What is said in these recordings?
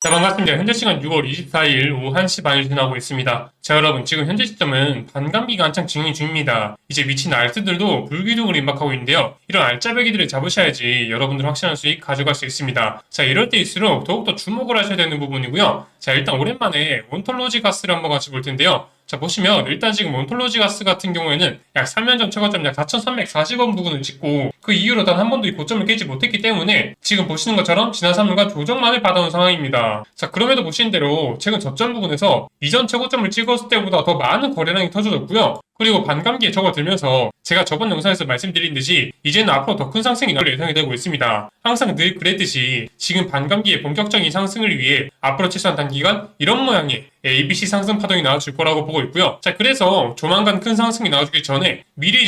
자, 반갑습니다. 현재 시간 6월 24일 오후 1시 반을 지나고 있습니다. 자, 여러분, 지금 현재 시점은 반감기가 한창 진행 중입니다. 이제 미친 알트들도 불기둥을 임박하고 있는데요. 이런 알짜배기들을 잡으셔야지 여러분들 확실한 수익 가져갈 수 있습니다. 자, 이럴 때일수록 더욱더 주목을 하셔야 되는 부분이고요. 자, 일단 오랜만에 온톨로지 가스를 한번 같이 볼 텐데요. 자, 보시면 일단 지금 온톨로지 가스 같은 경우에는 약 3년 전 최고점 약 4,340원 부근을 찍고 그 이후로 단 한 번도 이 고점을 깨지 못했기 때문에 지금 보시는 것처럼 지난 3년간 조정만을 받아온 상황입니다. 자, 그럼에도 보시는 대로 최근 저점 부근에서 이전 최고점을 찍었을 때보다 더 많은 거래량이 터져졌고요. 그리고 반감기에 접어들면서 제가 저번 영상에서 말씀드린 듯이 이제는 앞으로 더 큰 상승이 나올 예상이 되고 있습니다. 항상 늘 그랬듯이 지금 반감기의 본격적인 상승을 위해 앞으로 최소한 단기간 이런 모양의 ABC 상승 파동이 나와줄 거라고 보고 있고요. 자, 그래서 조만간 큰 상승이 나와주기 전에 미리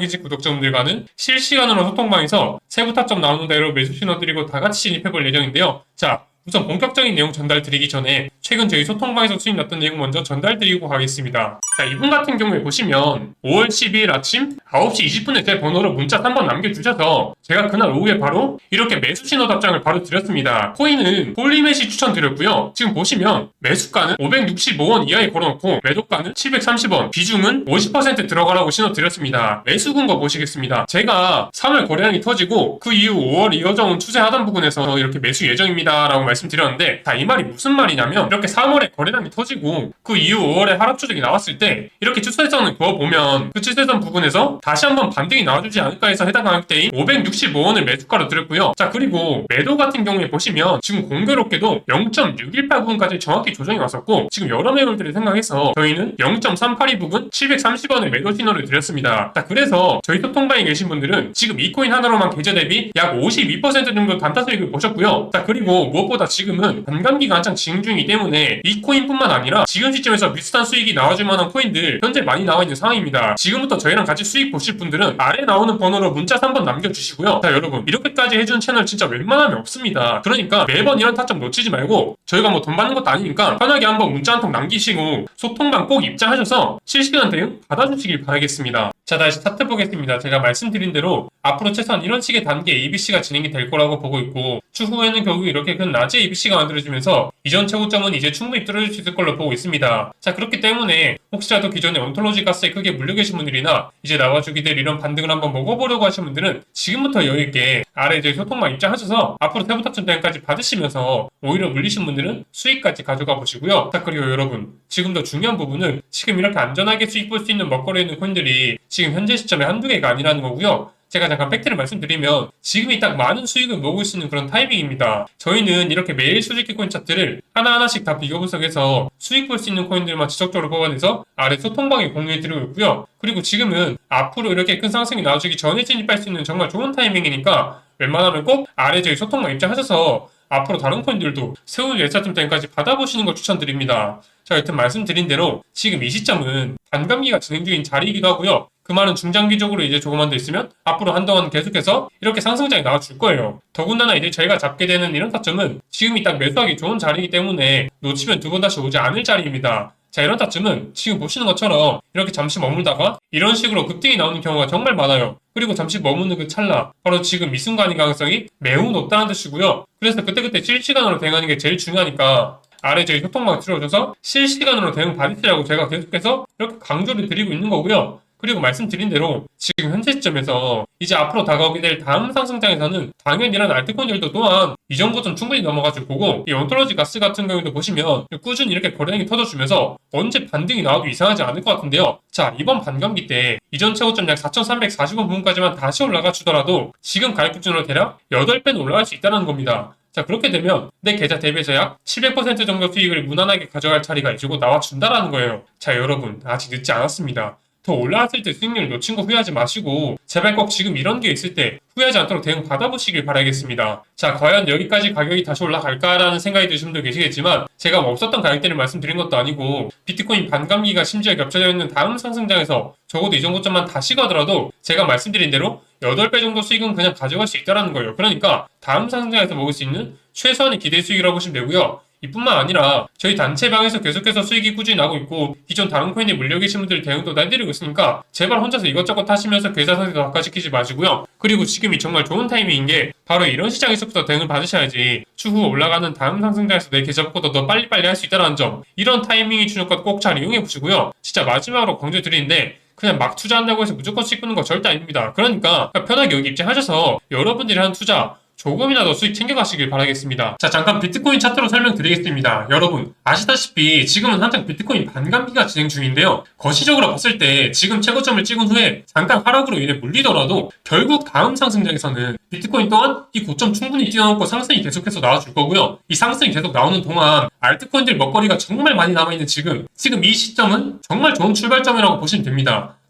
계신 구독자분들과는 실시간으로 소통방에서 세부 타점 나오는 대로 매수 신호 드리고 다 같이 진입해 볼 예정인데요. 자, 우선 본격적인 내용 전달 드리기 전에 최근 저희 소통방에서 수익 났던 내용 먼저 전달 드리고 가겠습니다. 자, 이분 같은 경우에 보시면 5월 12일 아침 9시 20분에 제 번호로 문자 3번 남겨주셔서 제가 그날 오후에 바로 이렇게 매수 신호 답장을 바로 드렸습니다. 코인은 폴리메시 추천드렸고요. 지금 보시면 매수가는 565원 이하에 걸어놓고 매도가는 730원, 비중은 50% 들어가라고 신호 드렸습니다. 매수근 거 보시겠습니다. 제가 3월 거래량이 터지고 그 이후 5월 이어져온 추세 하단 부분에서 이렇게 매수 예정입니다. 라고 말씀드렸는데 자, 이 말이 무슨 말이냐면 이렇게 3월에 거래량이 터지고 그 이후 5월에 하락 추적이 나왔을 때 이렇게 추세선을 그어보면 그 추세선 부분에서 다시 한번 반등이 나와주지 않을까 해서 해당 가격대인 565원을 매수가로 드렸고요. 자 그리고 매도 같은 경우에 보시면 지금 공교롭게도 0.618 부분까지 정확히 조정이 왔었고 지금 여러 매물들을 생각해서 저희는 0.382 부분 730원을 매도 신호를 드렸습니다. 자 그래서 저희 소통방에 계신 분들은 지금 이 코인 하나로만 계좌 대비 약 52% 정도 단타 수익을 보셨고요. 자 그리고 무엇보다 지금은 반감기가 한창 진행 중이기 때문에 이 코인뿐만 아니라 지금 시점에서 비슷한 수익이 나와줄 만한 코인들 현재 많이 나와 있는 상황입니다. 지금부터 저희랑 같이 수익 보실 분들은 아래 나오는 번호로 문자 3번 남겨주시고요. 자 여러분 이렇게까지 해준 채널 진짜 웬만하면 없습니다. 그러니까 매번 이런 타점 놓치지 말고 저희가 뭐 돈 받는 것도 아니니까 편하게 한번 문자 한 통 남기시고 소통방 꼭 입장하셔서 실시간 대응 받아주시길 바라겠습니다. 자 다시 차트 보겠습니다. 제가 말씀드린 대로 앞으로 최소한 이런 식의 단계 ABC가 진행이 될 거라고 보고 있고 추후에는 결국 이렇게 큰 낮의 ABC가 만들어지면서 이전 최고점은 이제 충분히 뚫어질 수 있을 걸로 보고 있습니다. 자 그렇기 때문에 혹시라도 기존에 온톨로지 가스에 크게 물려 계신 분들이나 이제 나와주기 될 이런 반등을 한번 먹어보려고 하신 분들은 지금부터 여유있게 아래 이제 소통만 입장하셔서 앞으로 세부탁점 대응까지 받으시면서 오히려 물리신 분들은 수익까지 가져가 보시고요. 자 그리고 여러분 지금 더 중요한 부분은 지금 이렇게 안전하게 수익 볼 수 있는 먹거리에 있는 코인들이 지금 현재 시점에 한두 개가 아니라는 거고요. 제가 잠깐 팩트를 말씀드리면 지금이 딱 많은 수익을 먹을 수 있는 그런 타이밍입니다. 저희는 이렇게 매일 수직기 코인 차트를 하나하나씩 다 비교 분석해서 수익 볼 수 있는 코인들만 지속적으로 뽑아내서 아래 소통방에 공유해드리고 있고요. 그리고 지금은 앞으로 이렇게 큰 상승이 나와주기 전에 진입할 수 있는 정말 좋은 타이밍이니까 웬만하면 꼭 아래 저희 소통방 입장하셔서 앞으로 다른 코인들도 세운 예차점 때까지 받아보시는 걸 추천드립니다. 자, 여튼 말씀드린 대로 지금 이 시점은 반감기가 진행 중인 자리이기도 하고요. 그 말은 중장기적으로 이제 조금만 더 있으면 앞으로 한동안 계속해서 이렇게 상승장이 나와줄 거예요. 더군다나 이제 저희가 잡게 되는 이런 타점은 지금이 딱 매수하기 좋은 자리이기 때문에 놓치면 두 번 다시 오지 않을 자리입니다. 자, 이런 타점은 지금 보시는 것처럼 이렇게 잠시 머물다가 이런 식으로 급등이 나오는 경우가 정말 많아요. 그리고 잠시 머무는 그 찰나, 바로 지금 이 순간의 가능성이 매우 높다는 뜻이고요. 그래서 그때그때 실시간으로 대응하는 게 제일 중요하니까 아래 저희 소통망 들어오셔서 실시간으로 대응 받으시라고 제가 계속해서 이렇게 강조를 드리고 있는 거고요. 그리고 말씀드린 대로 지금 현재 시점에서 이제 앞으로 다가오게 될 다음 상승장에서는 당연히 이런 알트코인들도 또한 이전 고점 충분히 넘어가줄 거고 이 온톨로지 가스 같은 경우도 보시면 꾸준히 이렇게 거래량이 터져주면서 언제 반등이 나와도 이상하지 않을 것 같은데요. 자 이번 반감기 때 이전 최고점 약 4,340원 부분까지만 다시 올라가 주더라도 지금 가격 기준으로 대략 8배는 올라갈 수 있다는 겁니다. 자 그렇게 되면 내 계좌 대비해서 약 700% 정도 수익을 무난하게 가져갈 차리가 이제곧 나와준다라는 거예요. 자 여러분 아직 늦지 않았습니다. 더 올라왔을 때 수익률 놓친 거 후회하지 마시고 제발 꼭 지금 이런 게 있을 때 후회하지 않도록 대응 받아보시길 바라겠습니다. 자 과연 여기까지 가격이 다시 올라갈까라는 생각이 드시는 분도 계시겠지만 제가 뭐 없었던 가격대를 말씀드린 것도 아니고 비트코인 반감기가 심지어 겹쳐져 있는 다음 상승장에서 적어도 이 정도 점만 다시 가더라도 제가 말씀드린 대로 8배 정도 수익은 그냥 가져갈 수 있다는 거예요. 그러니까 다음 상승장에서 먹을 수 있는 최소한의 기대 수익이라고 보시면 되고요. 이뿐만 아니라 저희 단체방에서 계속해서 수익이 꾸준히 나고 있고 기존 다른 코인에 물려 계신 분들 대응도 날드리고 있으니까 제발 혼자서 이것저것 하시면서 계좌 상태도 깎아지키지 마시고요. 그리고 지금이 정말 좋은 타이밍인 게 바로 이런 시장에서부터 대응을 받으셔야지 추후 올라가는 다음 상승장에서 내 계좌보다 더 빨리빨리 할 수 있다는 점 이런 타이밍이 주는 것꼭 잘 이용해 보시고요. 진짜 마지막으로 강조 드리는데 그냥 막 투자한다고 해서 무조건 수익 끄는 거 절대 아닙니다. 그러니까 편하게 여기 입장하셔서 여러분들이 한 투자 조금이라도 수익 챙겨가시길 바라겠습니다. 자, 잠깐 비트코인 차트로 설명드리겠습니다. 여러분, 아시다시피 지금은 한창 비트코인 반감기가 진행 중인데요. 거시적으로 봤을 때 지금 최고점을 찍은 후에 잠깐 하락으로 인해 물리더라도 결국 다음 상승장에서는 비트코인 또한 이 고점 충분히 뛰어넘고 상승이 계속해서 나와줄 거고요. 이 상승이 계속 나오는 동안 알트코인들 먹거리가 정말 많이 남아있는 지금, 지금 이 시점은 정말 좋은 출발점이라고 보시면 됩니다.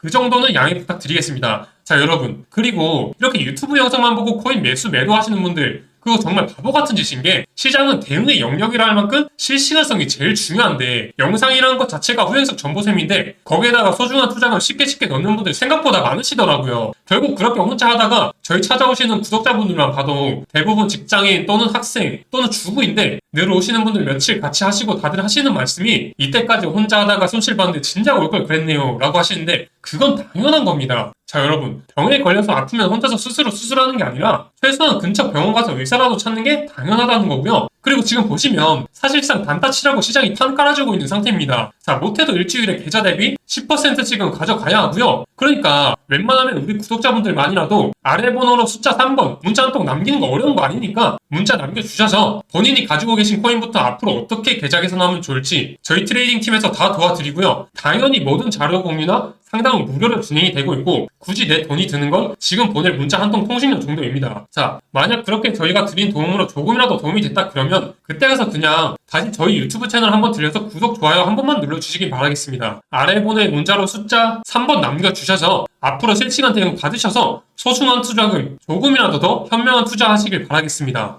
그 정도는 양해 부탁드리겠습니다. 자, 여러분. 그리고 이렇게 유튜브 영상만 보고 코인 매수 매도 하시는 분들, 그거 정말 바보 같은 짓인 게 시장은 대응의 영역이라 할 만큼 실시간성이 제일 중요한데 영상이라는 것 자체가 후행석 정보셈인데 거기에다가 소중한 투자금을 쉽게 쉽게 넣는 분들 생각보다 많으시더라고요. 결국 그렇게 혼자 하다가 저희 찾아오시는 구독자분들만 봐도 대부분 직장인 또는 학생 또는 주부인데 늘 오시는 분들 며칠 같이 하시고 다들 하시는 말씀이 이때까지 혼자 하다가 손실 봤는데 진작 올 걸 그랬네요 라고 하시는데 그건 당연한 겁니다. 자 여러분 병에 걸려서 아프면 혼자서 스스로 수술하는 게 아니라 최소한 근처 병원 가서 의사라도 찾는 게 당연하다는 거고요. 그리고 지금 보시면 사실상 단타치라고 시장이 판 깔아주고 있는 상태입니다. 자 못해도 일주일에 계좌 대비 10% 지금 가져가야 하고요. 그러니까 웬만하면 우리 구독자분들만이라도 아래 번호로 숫자 3번 문자 한 통 남기는 거 어려운 거 아니니까 문자 남겨주셔서 본인이 가지고 계신 코인부터 앞으로 어떻게 계좌 개선하면 좋을지 저희 트레이딩 팀에서 다 도와드리고요. 당연히 모든 자료 공유나 상담은 무료로 진행이 되고 있고 굳이 내 돈이 드는 건 지금 보낼 문자 한 통 통신료 정도입니다. 자 만약 그렇게 저희가 드린 도움으로 조금이라도 도움이 됐다 그러면 그때 가서 그냥 다시 저희 유튜브 채널 한번 들려서 구독 좋아요 한 번만 눌러주시길 바라겠습니다. 아래 보낼 문자로 숫자 3번 남겨주셔서 앞으로 실시간 대응 받으셔서 소중한 투자금 조금이라도 더 현명한 투자하시길 바라겠습니다.